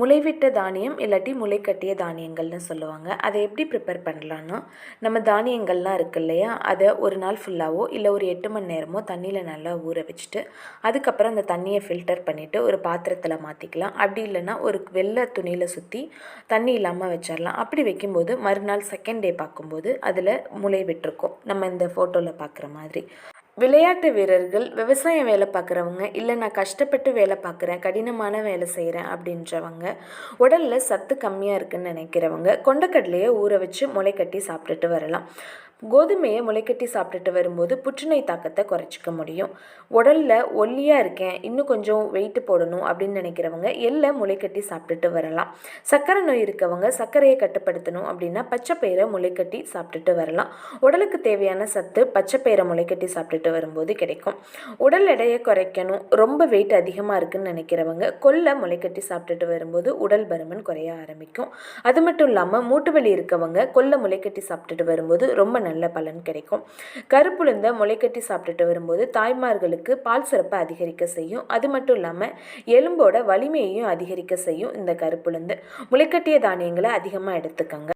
முளைவிட்ட தானியம் இல்லாட்டி முளை கட்டிய தானியங்கள்னு சொல்லுவாங்க. அதை எப்படி ப்ரிப்பேர் பண்ணலான்னா நம்ம தானியங்கள்லாம் இருக்கு இல்லையா? அதை ஒரு நாள் ஃபுல்லாகவோ இல்லை ஒரு எட்டு மணி நேரமோ தண்ணியில் நல்லா ஊற வச்சுட்டு அதுக்கப்புறம் அந்த தண்ணியை ஃபில்டர் பண்ணிவிட்டு ஒரு பாத்திரத்தில் மாற்றிக்கலாம் அப்படி இல்லைன்னா ஒரு வெள்ளை துணியில் சுற்றி தண்ணி இல்லாமல் வச்சிடலாம் அப்படி வைக்கும்போது மறுநாள் செகண்ட் டே பார்க்கும்போது அதில் முளை விட்டுருக்கும். நம்ம இந்த ஃபோட்டோவில் பார்க்குற மாதிரி. விளையாட்டு வீரர்கள் விவசாயம் வேலை பார்க்குறவங்க இல்லை நான் கஷ்டப்பட்டு வேலை பார்க்குறேன் கடினமான வேலை செய்கிறேன் அப்படின்றவங்க உடலில் சத்து கம்மியாக இருக்குன்னு நினைக்கிறவங்க கொண்டக்கடலையை ஊற வச்சு முளை கட்டி சாப்பிட்டுட்டு வரலாம். கோதுமையை முளைக்கட்டி சாப்பிட்டுட்டு வரும்போது புற்றுநோய் தாக்கத்தை குறைச்சிக்க முடியும். உடலில் ஒல்லியாக இருக்கேன் இன்னும் கொஞ்சம் வெயிட் போடணும் அப்படின்னு நினைக்கிறவங்க எல்லை முளைக்கட்டி சாப்பிட்டுட்டு வரலாம். சர்க்கரை நோய் இருக்கவங்க சர்க்கரையை கட்டுப்படுத்தணும் அப்படின்னா பச்சைப்பயிரை முளைக்கட்டி சாப்பிட்டுட்டு வரலாம். உடலுக்கு தேவையான சத்து பச்சைப்பயிரை முளைக்கட்டி சாப்பிட்டுட்டு வரும்போது கிடைக்கும். உடல் எடையை குறைக்கணும் ரொம்ப வெயிட் அதிகமாக இருக்குன்னு நினைக்கிறவங்க கொல்லை முளைக்கட்டி சாப்பிட்டுட்டு வரும்போது உடல் பருமன் குறைய ஆரம்பிக்கும். அது மட்டும் இல்லாமல் மூட்டு வலி இருக்கவங்க கொல்லை முளைக்கட்டி சாப்பிட்டுட்டு வரும்போது ரொம்ப நல்ல பலன் கிடைக்கும். கருப்புளுந்த முளைக்கட்டி சாப்பிட்டுட்டு வரும்போது தாய்மார்களுக்கு பால் சுரப்பை அதிகரிக்க செய்யும். அது மட்டும் இல்லாமல் எலும்போட வலிமையையும் அதிகரிக்க செய்யும் இந்த கருப்புளுந்து. முளைக்கட்டிய தானியங்களை அதிகமாக எடுத்துக்கங்க.